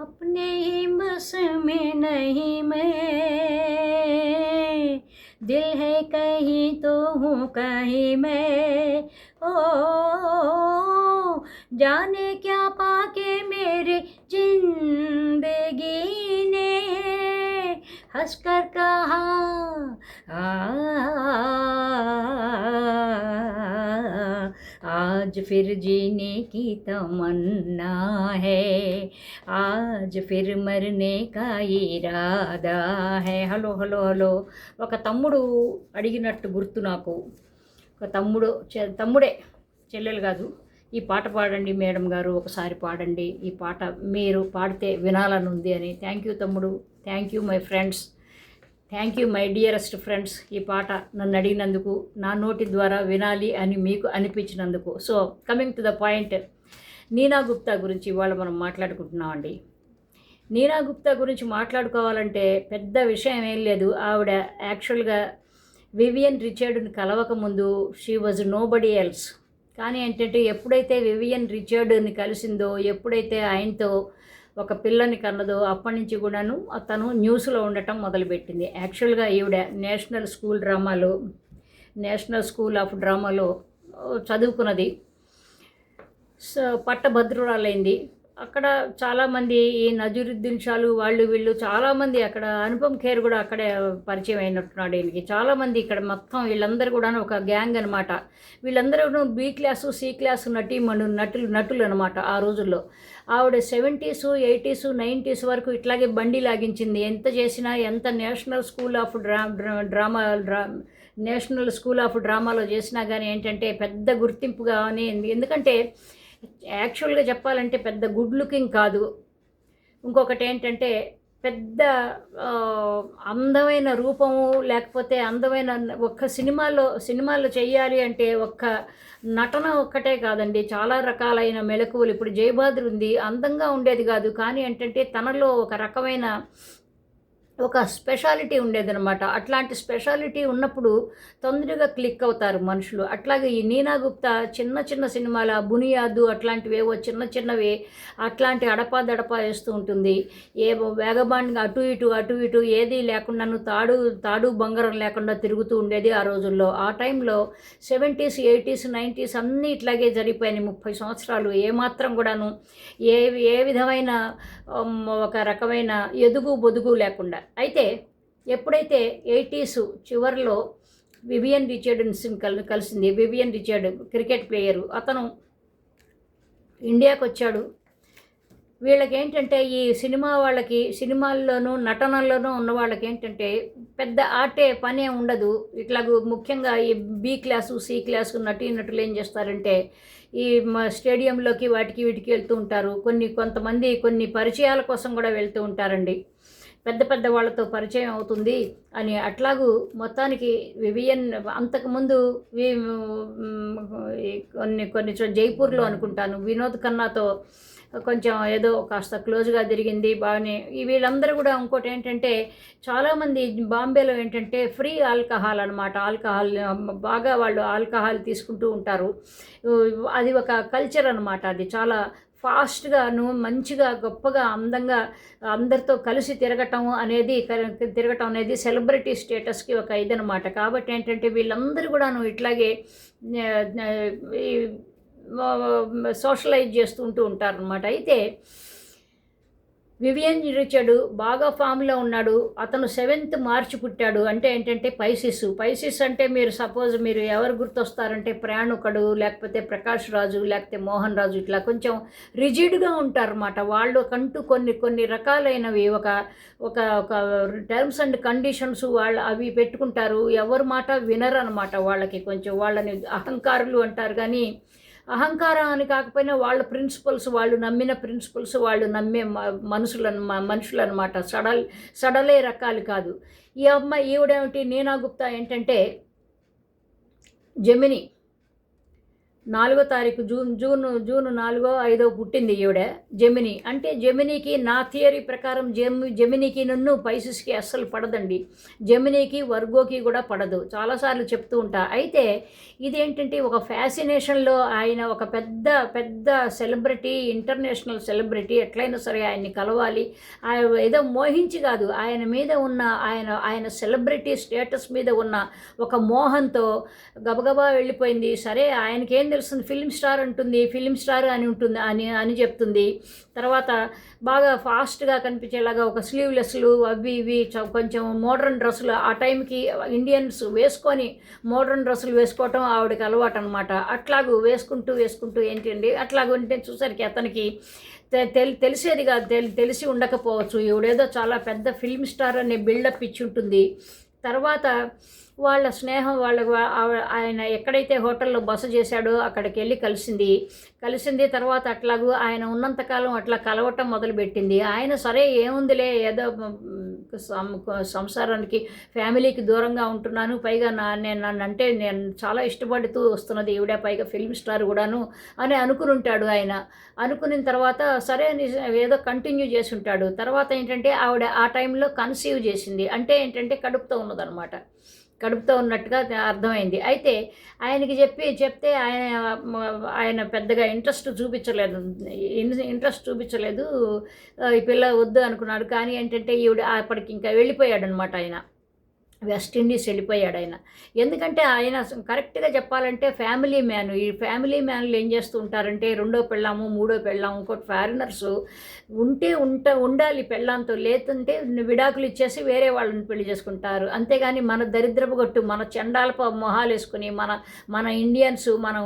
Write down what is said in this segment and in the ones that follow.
अपने ही बस में नहीं मैं। दिल है कहीं तो हूँ कहीं मैं। ओ जाने क्या पाके मेरे ज़िंदगी ने। हंसकर कहा आ, आज फिर जीने की तमन्ना है आज फिर మరనే का ఇరాదా హే హలో హలో హలో ఒక తమ్ముడు అడిగినట్టు గుర్తు నాకు ఒక తమ్ముడు చె- తమ్ముడే చెల్లెలు కాదు ఈ పాట పాడండి మేడం గారు ఒకసారి పాడండి ఈ పాట మీరు పాడితే వినాలని ఉంది అని థ్యాంక్ యూ తమ్ముడు thank you my friends thank you my dearest friends ఈ పాట నన్ను అడిగినందుకు నా నోటి ద్వారా వినాలి అని మీకు అనిపించినందుకు. So coming to the point Neena Gupta గురించి ఇవాళ మనం మాట్లాడుకుంటున్నామండి. నీనా గుప్తా గురించి మాట్లాడుకోవాలంటే పెద్ద విషయం ఏం లేదు. ఆవిడ యాక్చువల్గా వివియన్ రిచర్డ్ని కలవకముందు she was nobody else కానీ ఏంటంటే ఎప్పుడైతే వివియన్ రిచర్డ్ని కలిసిందో ఎప్పుడైతే ఆయనతో ఒక పిల్లని కన్నదో అప్పటి నుంచి కూడాను తను న్యూస్లో ఉండటం మొదలుపెట్టింది. యాక్చువల్గా ఈవిడ నేషనల్ స్కూల్ డ్రామాలో నేషనల్ స్కూల్ ఆఫ్ డ్రామాలో చదువుకున్నది. సో పట్టభద్రురాలైంది. అక్కడ చాలామంది ఈ నజరుద్దీన్ షాలు వాళ్ళు వీళ్ళు చాలామంది అక్కడ అనుపమ్ ఖేర్ కూడా అక్కడే పరిచయం అయినట్టున్నాడు ఈయనకి. చాలామంది ఇక్కడ మొత్తం వీళ్ళందరూ కూడా ఒక గ్యాంగ్ అనమాట వీళ్ళందరూ బి క్లాసు సి క్లాసు నటీమణు నటులు నటులు అనమాట ఆ రోజుల్లో. ఆవిడ సెవెంటీస్ ఎయిటీస్ నైంటీస్ వరకు ఇట్లాగే బండి లాగించింది. ఎంత చేసినా ఎంత నేషనల్ స్కూల్ ఆఫ్ డ్రా డ్రా- డ్రామా డ్రా నేషనల్ స్కూల్ ఆఫ్ డ్రామాలో చేసినా కానీ ఏంటంటే పెద్ద గుర్తింపుగా అని ఎందుకంటే యాక్చువల్గా చెప్పాలంటే పెద్ద గుడ్ లుకింగ్ కాదు. ఇంకొకటి ఏంటంటే పెద్ద అందమైన రూపము లేకపోతే అందమైన ఒక్క సినిమాలో సినిమాలో చేయాలి అంటే ఒక్క నటన ఒక్కటే కాదండి. చాలా రకాలైన మెలకువలు ఇప్పుడు జయబాద్రి ఉంది అందంగా ఉండేది కాదు. కానీ ఏంటంటే తనలో ఒక రకమైన ఒక స్పెషాలిటీ ఉండేదనమాట అట్లాంటి స్పెషాలిటీ ఉన్నప్పుడు తొందరగా క్లిక్ అవుతారు మనుషులు. అట్లాగే ఈ నీనా గుప్తా చిన్న చిన్న సినిమాల బునియాదు అట్లాంటివేవో చిన్న చిన్నవి అట్లాంటి అడపా దడపా వేస్తూ ఉంటుంది. ఏ వేగబాండ్గా అటు ఇటు అటు ఇటు ఏది లేకుండాను తాడు తాడు బంగారం లేకుండా తిరుగుతూ ఉండేది ఆ రోజుల్లో. ఆ టైంలో సెవెంటీస్ ఎయిటీస్ నైంటీస్ అన్నీ ఇట్లాగే జరిగిపోయినాయి ముప్పై సంవత్సరాలు. ఏమాత్రం కూడాను ఏ ఏ విధమైన ఒక రకమైన ఎదుగు బొదుగు లేకుండా. అయితే ఎప్పుడైతే ఎయిటీస్ చివరిలో వివియన్ రిచర్డ్స్ని కల్ కలిసింది. Vivian Richard cricket player. అతను ఇండియాకు వచ్చాడు వీళ్ళకి ఏంటంటే ఈ సినిమా వాళ్ళకి సినిమాల్లోనూ నటనల్లోనూ ఉన్న వాళ్ళకి ఏంటంటే పెద్ద ఆటే పనే ఉండదు. ఇట్లాగూ ముఖ్యంగా ఈ బి క్లాసు సి క్లాసు నటీనటులు ఏం చేస్తారంటే ఈ మా స్టేడియంలోకి వాటికి వీటికి వెళ్తూ ఉంటారు. కొన్ని కొంతమంది కొన్ని పరిచయాల కోసం కూడా వెళ్తూ ఉంటారండి. పెద్ద పెద్ద వాళ్ళతో పరిచయం అవుతుంది అని అట్లాగూ మొత్తానికి వివియన్ అంతకుముందు కొన్ని కొన్ని జైపూర్లో అనుకుంటాను. వినోద్ ఖన్నాతో కొంచెం ఏదో కాస్త క్లోజ్గా తిరిగింది బాగానే. వీళ్ళందరూ కూడా ఇంకోటి ఏంటంటే చాలామంది బాంబేలో ఏంటంటే ఫ్రీ ఆల్కహాల్ అనమాట ఆల్కహాల్ బాగా వాళ్ళు ఆల్కహాల్ తీసుకుంటూ ఉంటారు. అది ఒక కల్చర్ అనమాట అది. చాలా ఫాస్ట్గాను మంచిగా గొప్పగా అందంగా అందరితో కలిసి తిరగటం అనేది క- తిరగటం అనేది సెలబ్రిటీ స్టేటస్కి ఒక ఇదనమాట కాబట్టి ఏంటంటే వీళ్ళందరూ కూడాను ఇట్లాగే సోషలైజ్ చేస్తూ ఉంటూ సోషలైజ్ చేస్తుంటూ ఉంటారనమాట అయితే వివియన్ రిచర్డ్ బాగా ఫామ్లో ఉన్నాడు. అతను సెవెంత్ మార్చి పుట్టాడు. అంటే ఏంటంటే పైసిస్. పైసిస్ అంటే మీరు సపోజ్ మీరు ఎవరు గుర్తొస్తారంటే ప్రయాణికుడు లేకపోతే ప్రకాష్ రాజు లేకపోతే మోహన్ రాజు ఇట్లా కొంచెం రిజిడ్గా ఉంటారన్నమాట. వాళ్ళు కంటూ కొన్ని కొన్ని రకాలైనవి. ఒక ఒక ఒక టర్మ్స్ అండ్ కండిషన్స్ వాళ్ళు అవి పెట్టుకుంటారు. ఎవరి మాట వినరు అనమాట వాళ్ళకి. కొంచెం వాళ్ళని అహంకారులు అంటారు. కానీ అహంకారం అని కాకపోయినా వాళ్ళ ప్రిన్సిపల్స్ వాళ్ళు నమ్మిన ప్రిన్సిపల్స్ వాళ్ళు నమ్మే మనుషులను మ- మనుషులు అనమాట సడల్ సడలే రకాలు కాదు. ఈ అమ్మాయి ఈవిడేమిటి? నీనా గుప్తా ఏంటంటే జమిని. నాలుగో తారీఖు జూన్ జూన్ జూన్ నాలుగో ఐదో పుట్టింది ఈవిడ జమిని. అంటే జెమినీకి నా థియరీ ప్రకారం జమి జెమినీకి నన్ను పైసస్కి అస్సలు పడదండి. జెమినీకి వర్గోకి కూడా పడదు. చాలాసార్లు చెప్తూ ఉంటా. అయితే ఇదేంటంటే ఒక ఫ్యాసినేషన్లో ఆయన ఒక పెద్ద పెద్ద సెలబ్రిటీ ఇంటర్నేషనల్ సెలబ్రిటీ ఎట్లయినా సరే ఆయన్ని కలవాలి. ఆయన ఏదో మోహించి కాదు. ఆయన మీద ఉన్న ఆయన ఆయన సెలబ్రిటీ స్టేటస్ మీద ఉన్న ఒక మోహంతో గబగబా వెళ్ళిపోయింది. సరే ఆయనకేం తెలుస్తుంది. ఫిలిం స్టార్ అంటుంది ఫిలిం స్టార్ అని ఉంటుంది అని అని చెప్తుంది. తర్వాత బాగా ఫాస్ట్గా కనిపించేలాగా ఒక స్లీవ్లెస్లు అవి ఇవి కొంచెం మోడర్న్ డ్రెస్సులు ఆ టైంకి ఇండియన్స్ వేసుకొని మోడర్న్ డ్రెస్సులు వేసుకోవటం ఆవిడకి అలవాటు అనమాట అట్లాగూ వేసుకుంటూ వేసుకుంటూ ఏంటండి అట్లాగ ఉంటే చూసరికి అతనికి తెలి తెలిసేది కాదు తెలి తెలిసి ఉండకపోవచ్చు. ఈవిడేదో చాలా పెద్ద ఫిల్మ్ స్టార్ అనే బిల్డప్ ఇచ్చి ఉంటుంది. తర్వాత వాళ్ళ స్నేహం వాళ్ళ ఆయన ఎక్కడైతే హోటల్లో బస చేశాడో అక్కడికి వెళ్ళి కలిసింది. కలిసింది తర్వాత అట్లాగూ ఆయన ఉన్నంతకాలం అట్లా కలవటం మొదలుపెట్టింది. ఆయన సరే ఏముందిలే ఏదో సం- సంసారానికి ఫ్యామిలీకి దూరంగా ఉంటున్నాను. పైగా నా నేను నన్ను అంటే నేను చాలా ఇష్టపడుతూ వస్తున్నది ఈవిడ పైగా ఫిల్మ్ స్టార్ కూడాను అని అనుకుని ఉంటాడు ఆయన. అనుకున్న తర్వాత సరే అని ఏదో కంటిన్యూ చేసి ఉంటాడు తర్వాత ఏంటంటే ఆవిడ ఆ టైంలో కన్సీవ్ చేసింది. అంటే ఏంటంటే కడుపుతో ఉన్నదనమాట. కడుపుతో ఉన్నట్టుగా అర్థమైంది. అయితే ఆయనకి చెప్పి చెప్తే ఆయన ఆయన పెద్దగా ఇంట్రెస్ట్ చూపించలేదు. ఇంట్రెస్ట్ చూపించలేదు. ఈ పిల్ల వద్దు అనుకున్నాడు. కానీ ఏంటంటే ఈవిడ అప్పటికి ఇంకా వెళ్ళిపోయాడు అనమాట ఆయన. వెస్ట్ ఇండీస్ వెళ్ళిపోయాడు ఆయన ఎందుకంటే ఆయన కరెక్ట్గా చెప్పాలంటే ఫ్యామిలీ మ్యాన్. ఈ ఫ్యామిలీ మ్యాన్లు ఏం చేస్తూ ఉంటారంటే రెండో పెళ్ళాము మూడో పెళ్ళాము ఇంకోటి ఫారినర్స్ ఉంటే ఉంట ఉండాలి పెళ్ళాంతో. లేదంటే విడాకులు ఇచ్చేసి వేరే వాళ్ళని పెళ్ళి చేసుకుంటారు. అంతేగాని మన దరిద్రపు గట్టు మన చండాలప మొహాలు వేసుకుని మన మన ఇండియన్స్ మనం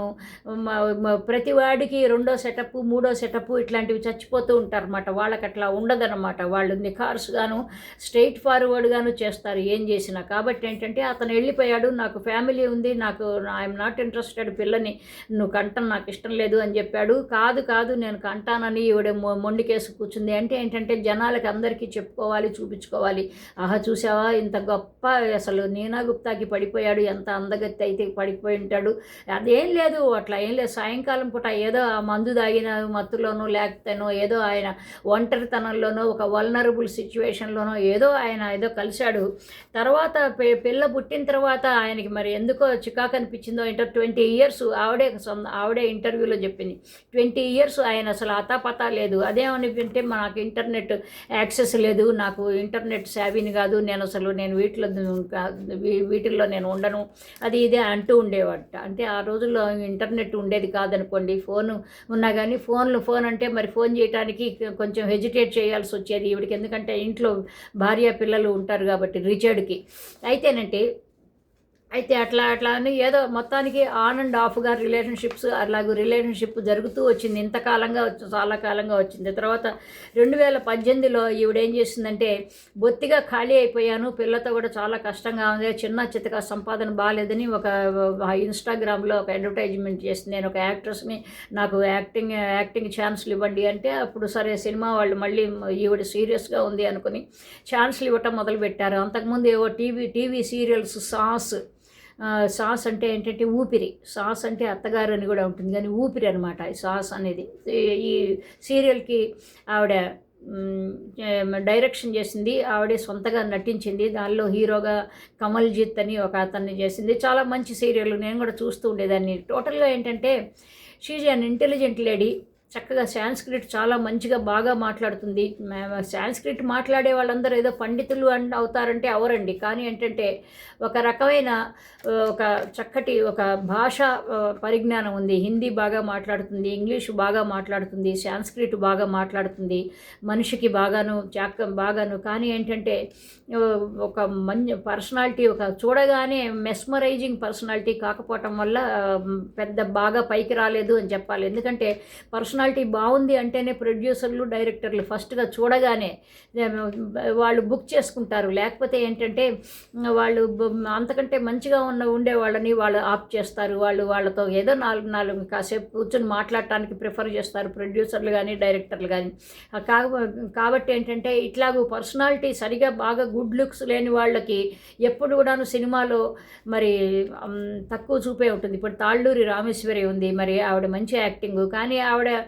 ప్రతివాడికి ప్రతి వాడికి రెండో సెటప్ మూడో సెటప్ ఇట్లాంటివి చచ్చిపోతూ ఉంటారు అనమాట వాళ్ళకి అట్లా ఉండదన్నమాట వాళ్ళు నిఖార్స్గాను స్ట్రైట్ ఫార్వర్డ్గాను చేస్తారు. ఏం చేసినా కాబట్టి ఏంటంటే అతను వెళ్ళిపోయాడు నాకు ఫ్యామిలీ ఉంది నాకు ఐఎమ్ నాట్ ఇంట్రెస్టెడ్ పిల్లని నువ్వు కంటం నాకు ఇష్టం లేదు అని చెప్పాడు. కాదు కాదు నేను కంటానని ఈవిడ మొండికేసి కూర్చుంది. అంటే ఏంటంటే జనాలకి అందరికీ చెప్పుకోవాలి చూపించుకోవాలి. ఆహా చూసావా ఇంత గొప్ప అసలు నీనా గుప్తాకి పడిపోయాడు ఎంత అందగత్తి అయితే పడిపోయి ఉంటాడు. అదేం లేదు అట్లా ఏం లేదు. సాయంకాలం పూట ఏదో ఆ మందు తాగిన మత్తులోనో లేకపోతేనో ఏదో ఆయన ఒంటరితనంలోనో ఒక వల్నరబుల్ సిచ్యువేషన్లోనో ఏదో ఆయన ఏదో కలిశాడు. తర్వాత తర్వాత పిల్ల పుట్టిన తర్వాత ఆయనకి మరి ఎందుకో చికాకు అనిపించిందో ఏంటో ట్వంటీ ఇయర్స్ ఆవిడే సొంత ఆవిడే ఇంటర్వ్యూలో చెప్పింది. ట్వంటీ ఇయర్స్ ఆయన అసలు అతాపతా లేదు. అదేమనిపింటే నాకు ఇంటర్నెట్ యాక్సెస్ లేదు. నాకు ఇంటర్నెట్ సేవిని కాదు. నేను అసలు నేను వీటిలో వీ- వీటిల్లో నేను ఉండను. అది ఇదే అంటూ ఉండేవాట. అంటే ఆ రోజుల్లో ఇంటర్నెట్ ఉండేది కాదనుకోండి. ఫోన్ ఉన్నా కానీ ఫోన్లు ఫోన్ అంటే మరి ఫోన్ చేయడానికి కొంచెం హెజిటేట్ చేయాల్సి వచ్చేది. ఈవిడికి ఎందుకంటే ఇంట్లో భార్య పిల్లలు ఉంటారు కాబట్టి రిచర్డ్కి. అయితేనంటే అయితే అట్లా అట్లా అని ఏదో మొత్తానికి ఆన్ అండ్ ఆఫ్గా రిలేషన్షిప్స్ అలాగే రిలేషన్షిప్ జరుగుతూ వచ్చింది. ఇంతకాలంగా వచ్చి చాలా కాలంగా వచ్చింది. తర్వాత రెండు వేల పద్దెనిమిదిలో ఈవిడేం చేసిందంటే బొత్తిగా ఖాళీ అయిపోయాను పిల్లతో కూడా చాలా కష్టంగా ఉంది చిన్న చితక సంపాదన బాగాలేదని ఒక ఇన్స్టాగ్రామ్లో ఒక అడ్వర్టైజ్మెంట్ చేసింది. నేను ఒక యాక్ట్రెస్ని నాకు యాక్టింగ్ యాక్టింగ్ ఛాన్స్లు ఇవ్వండి అంటే అప్పుడు సరే సినిమా వాళ్ళు మళ్ళీ ఈవిడ సీరియస్గా ఉంది అనుకుని ఛాన్స్లు ఇవ్వటం మొదలుపెట్టారు. అంతకుముందు ఏవో టీవీ టీవీ సీరియల్స్ సాస్ సాస్ అంటే ఏంటంటే ఊపిరి. సాస్ అంటే అత్తగారు అని కూడా ఉంటుంది. కానీ ఊపిరి అనమాట ఈ సాస్ అనేది. ఈ- సీరియల్కి ఆవిడ డైరెక్షన్ చేసింది. ఆవిడే సొంతగా నటించింది. దానిలో హీరోగా కమల్జిత్ అని ఒక అతన్ని చేసింది. చాలా మంచి సీరియల్ నేను కూడా చూస్తూ ఉండేదాన్ని. టోటల్గా ఏంటంటే షీజ్ అన్ ఇంటెలిజెంట్ లేడీ. చక్కగా సాంస్క్రిట్ చాలా మంచిగా బాగా మాట్లాడుతుంది. సాంస్క్రిట్ మాట్లాడే వాళ్ళందరూ ఏదో పండితులు అండ్ అవుతారంటే అవరండి కానీ ఏంటంటే ఒక రకమైన ఒక చక్కటి ఒక భాష పరిజ్ఞానం ఉంది. హిందీ బాగా మాట్లాడుతుంది ఇంగ్లీష్ బాగా మాట్లాడుతుంది సాంస్క్రిట్ బాగా మాట్లాడుతుంది మనిషికి బాగాను చాక బాగాను. కానీ ఏంటంటే ఒక మంచి పర్సనాలిటీ ఒక చూడగానే మెస్మరైజింగ్ పర్సనాలిటీ కాకపోవటం వల్ల పెద్ద బాగా పైకి రాలేదు అని చెప్పాలి. ఎందుకంటే పర్సనాలిటీ పర్సనాలిటీ బాగుంది అంటేనే ప్రొడ్యూసర్లు డైరెక్టర్లు ఫస్ట్గా చూడగానే వాళ్ళు బుక్ చేసుకుంటారు. లేకపోతే ఏంటంటే వాళ్ళు అంతకంటే మంచిగా ఉన్న ఉండే వాళ్ళని వాళ్ళు ఆఫ్ చేస్తారు. వాళ్ళు వాళ్ళతో ఏదో నాలుగు నాలుగు కాసేపు కూర్చొని మాట్లాడటానికి ప్రిఫర్ చేస్తారు. ప్రొడ్యూసర్లు కానీ డైరెక్టర్లు కానీ కాబట్టి ఏంటంటే ఇట్లాగూ పర్సనాలిటీ సరిగా బాగా గుడ్ లుక్స్ లేని వాళ్ళకి ఎప్పుడు కూడాను సినిమాలో మరి తక్కువ చూపే ఉంటుంది. ఇప్పుడు తాళ్ళూరి రామేశ్వరి ఉంది. మరి ఆవిడ మంచి యాక్టింగ్ కానీ ఆవిడ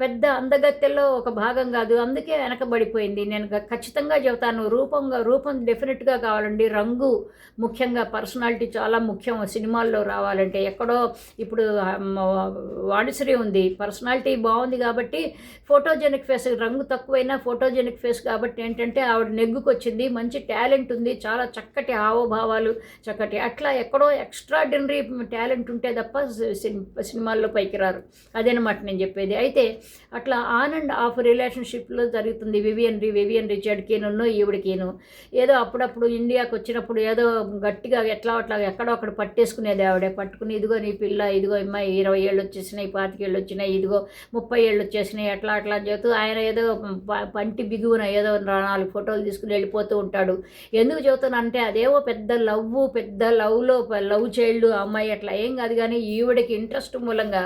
పెద్ద అందగత్తెల్లో ఒక భాగం కాదు. అందుకే వెనకబడిపోయింది. నేను ఖచ్చితంగా చెబుతాను రూపంగా రూపం డెఫినెట్గా కావాలండి. రంగు ముఖ్యంగా పర్సనాలిటీ చాలా ముఖ్యం సినిమాల్లో రావాలంటే. ఎక్కడో ఇప్పుడు ఆమ్, వాణిశ్రీ ఉంది. పర్సనాలిటీ బాగుంది కాబట్టి ఫోటోజెనిక్ ఫేస్ రంగు తక్కువైనా ఫోటోజెనిక్ ఫేస్ కాబట్టి ఏంటంటే ఆవిడ నెగ్గుకొచ్చింది. మంచి టాలెంట్ ఉంది. చాలా చక్కటి హావభావాలు చక్కటి అట్లా ఎక్కడో ఎక్స్ట్రాడినరీ టాలెంట్ ఉంటే తప్ప సినిమాల్లో పైకి రారు. అదేనమాట నేను చెప్పేది. అయితే అట్లా ఆన్ అండ్ ఆఫ్ రిలేషన్షిప్లో జరుగుతుంది. వివియన్ రి వివియన్ రిచర్డ్కిను ఈవిడికిను ఏదో అప్పుడప్పుడు ఇండియాకి వచ్చినప్పుడు ఏదో గట్టిగా ఎట్లా అట్లా ఎక్కడో అక్కడ పట్టేసుకునేది ఆవిడే. పట్టుకుని ఇదిగో నీ పిల్ల ఇదిగో అమ్మాయి ఇరవై ఏళ్ళు వచ్చేసినాయి పాతికేళ్ళు వచ్చినాయి ఇదిగో ముప్పై ఏళ్ళు వచ్చేసినాయి ఎట్లా అట్లా అని చెబుతూ ఆయన ఏదో పంటి బిగువున ఏదో నాలుగు ఫోటోలు తీసుకుని వెళ్ళిపోతూ ఉంటాడు. ఎందుకు చెబుతానంటే అదేవో పెద్ద లవ్ పెద్ద లవ్లో లవ్ చైల్డ్ అమ్మాయి అట్లా ఏం కాదు కానీ ఈవిడకి ఇంట్రెస్ట్ మూలంగా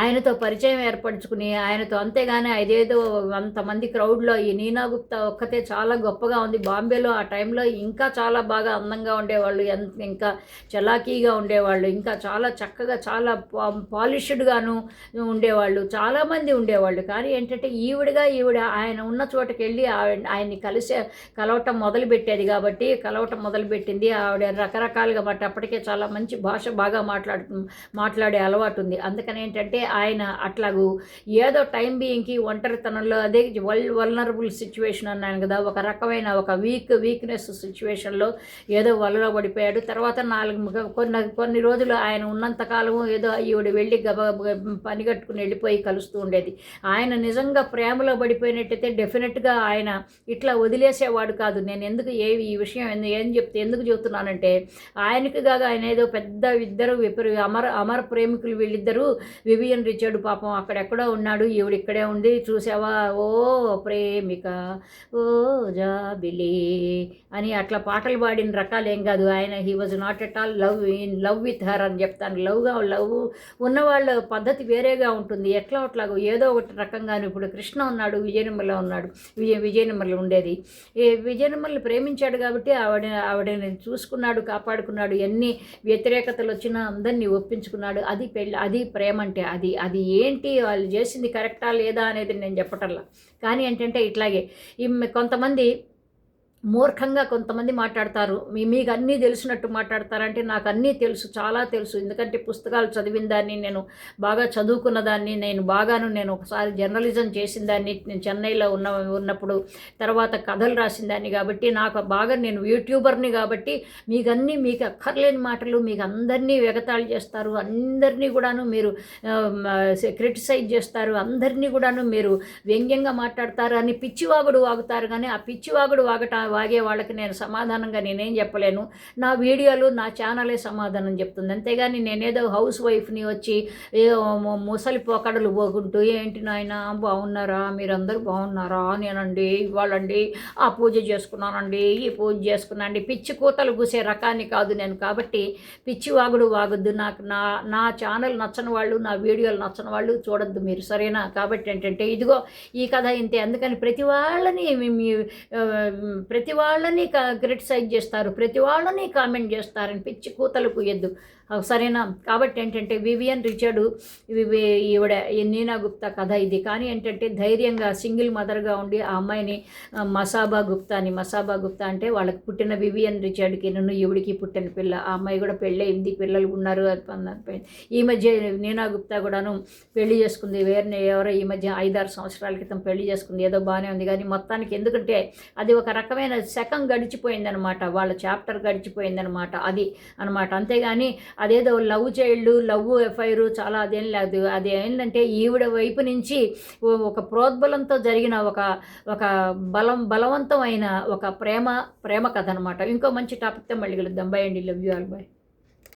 ఆయనతో పరిచయం ఏర్పరచుకుని ఆయనతో అంతేగాని అదేదో అంతమంది క్రౌడ్లో ఈ నీనా గుప్తా ఒక్కతే చాలా గొప్పగా ఉంది. బాంబేలో ఆ టైంలో ఇంకా చాలా బాగా అందంగా ఉండేవాళ్ళు ఎంత ఇంకా చలాకీగా ఉండేవాళ్ళు ఇంకా చాలా చక్కగా చాలా పాలిష్డ్గాను ఉండేవాళ్ళు చాలామంది ఉండేవాళ్ళు. కానీ ఏంటంటే ఈవిడగా ఈవిడ ఆయన ఉన్న చోటకి వెళ్ళి ఆయన్ని కలిసే కలవటం మొదలుపెట్టేది కాబట్టి కలవటం మొదలుపెట్టింది. ఆవిడ రకరకాలుగా మాట అప్పటికే చాలా మంచి భాష బాగా మాట్లాడు మాట్లాడే అలవాటు ఉంది. అందుకని ఏంటంటే ఆయన అట్లాగూ ఏదో టైం బీయింగ్కి ఒంటరితనంలో అదే వల్ వల్నరబుల్ సిచ్యువేషన్ అన్నాను కదా ఒక రకమైన ఒక వీక్ వీక్నెస్ సిచ్యువేషన్లో ఏదో వలలో పడిపోయాడు. తర్వాత నాలుగు కొన్ని కొన్ని రోజులు ఆయన ఉన్నంతకాలము ఏదో ఈవిడ వెళ్ళి గబ పని కట్టుకుని వెళ్ళిపోయి కలుస్తూ ఉండేది. ఆయన నిజంగా ప్రేమలో పడిపోయినట్టయితే డెఫినెట్గా ఆయన ఇట్లా వదిలేసేవాడు కాదు. నేను ఎందుకు ఏ ఈ విషయం ఏం చెప్తే ఎందుకు చెబుతున్నానంటే ఆయనకి కాగా ఆయన ఏదో పెద్ద ఇద్దరు విపరీ అమర అమర ప్రేమికులు వీళ్ళిద్దరూ వివియన్ రిచర్డ్ పాపం అక్కడెక్కడో ఉన్నాడు. ఈవిడ ఇక్కడే ఉంది. చూసావా? ఓ ప్రేమిక ఓ జాబిలి అని అట్లా పాటలు పాడిన రకాలు ఏం కాదు. ఆయన he was not at all love in love with her అని చెప్తాను. లవ్గా లవ్ ఉన్నవాళ్ళ పద్ధతి వేరేగా ఉంటుంది. ఎట్లా అట్లాగో ఏదో ఒకటి రకంగాను ఇప్పుడు కృష్ణ ఉన్నాడు విజయనిర్మల ఉన్నాడు. విజయ విజయనిర్మల ఉండేది. ఈ విజయనిర్మల్ని ప్రేమించాడు కాబట్టి ఆవిడ ఆవిడని చూసుకున్నాడు కాపాడుకున్నాడు. ఎన్ని వ్యతిరేకతలు వచ్చినా అందరినీ ఒప్పించుకున్నాడు. అది పెళ్ళి అది ప్రేమ అంటే అది అది ఏంటి? వాళ్ళు చేసింది కరెక్టా లేదా అనేది నేను చెప్పటల్లా కానీ ఏంటంటే ఇట్లాగే. ఈ కొంతమంది మూర్ఖంగా కొంతమంది మాట్లాడతారు. మీ మీకు అన్నీ తెలిసినట్టు మాట్లాడతారంటే నాకు అన్నీ తెలుసు చాలా తెలుసు. ఎందుకంటే పుస్తకాలు చదివిన దాన్ని నేను బాగా చదువుకున్న దాన్ని నేను బాగాను నేను ఒకసారి జర్నలిజం చేసిన దాన్ని నేను చెన్నైలో ఉన్న ఉన్నప్పుడు తర్వాత కథలు రాసిన దాన్ని కాబట్టి నాకు బాగా నేను యూట్యూబర్ని కాబట్టి మీకు అన్నీ మీకు అక్కర్లేని మాటలు మీకు అందరినీ ఎగతాళి చేస్తారు. అందరినీ కూడాను మీరు క్రిటిసైజ్ చేస్తారు. అందరినీ కూడాను మీరు వ్యంగ్యంగా మాట్లాడతారు అని పిచ్చివాగుడు వాగుతారు. కానీ ఆ పిచ్చివాగుడు వాగటం వాగే వాళ్ళకి నేను సమాధానంగా నేనేం చెప్పలేను. నా వీడియోలు నా ఛానలే సమాధానం చెప్తుంది. అంతేగాని నేనేదో హౌస్ వైఫ్ని వచ్చి ముసలి పోకడలు పోకుంటూ ఏంటి నాయన బాగున్నారా? మీరందరూ బాగున్నారా? నేనండి ఇవ్వాలండి. ఆ పూజ చేసుకున్నానండి ఈ పూజ చేసుకున్నానండి. పిచ్చి కూతలు కూసే రకాన్ని కాదు నేను కాబట్టి పిచ్చి వాగుడు వాగొద్దు. నాకు నా నా ఛానల్ నచ్చని వాళ్ళు నా వీడియోలు నచ్చని వాళ్ళు చూడొద్దు మీరు. సరేనా? కాబట్టి ఏంటంటే ఇదిగో ఈ కథ ఇంతే. అందుకని ప్రతి వాళ్ళని మీ- ప్రతి వాళ్ళని క్రిటిసైజ్ చేస్తారు. ప్రతి వాళ్ళని కామెంట్ చేస్తారని పిచ్చి కూతలు కుయ్యద్దు. సరేనా? కాబట్టి ఏంటంటే వివియన్ రిచర్డ్ ఈవిడ ఈ నీనా గుప్తా కథ ఇది. కానీ ఏంటంటే ధైర్యంగా సింగిల్ మదర్గా ఉండి ఆ అమ్మాయిని మసాబా గుప్తా అని మసాబా గుప్తా అంటే వాళ్ళకి పుట్టిన వివియన్ రిచర్డ్కి నన్ను ఈవిడికి పుట్టిన పిల్ల. ఆ అమ్మాయి కూడా పెళ్ళయింది పిల్లలు ఉన్నారు అది ఈ మధ్య నీనా గుప్తా కూడాను పెళ్ళి చేసుకుంది. వేరే ఎవరో ఈ మధ్య ఐదారు సంవత్సరాల క్రితం పెళ్ళి చేసుకుంది. ఏదో బాగానే ఉంది. కానీ మొత్తానికి ఎందుకంటే అది ఒక రకమైన శకం గడిచిపోయిందనమాట. వాళ్ళ చాప్టర్ గడిచిపోయిందనమాట. అది అనమాట. అంతేగాని అదేదో లవ్ చైల్డ్ లవ్ ఎఫ్ఐఆర్ చాలా అదేం లేదు. అది ఏంటంటే ఈవిడ వైపు నుంచి ఒక ప్రోద్బలంతో జరిగిన ఒక ఒక బలం బలవంతమైన ఒక ప్రేమ ప్రేమ కథ అనమాట ఇంకో మంచి టాపిక్తో మళ్ళీ కలుద్దాం. బై అండి. Love you all by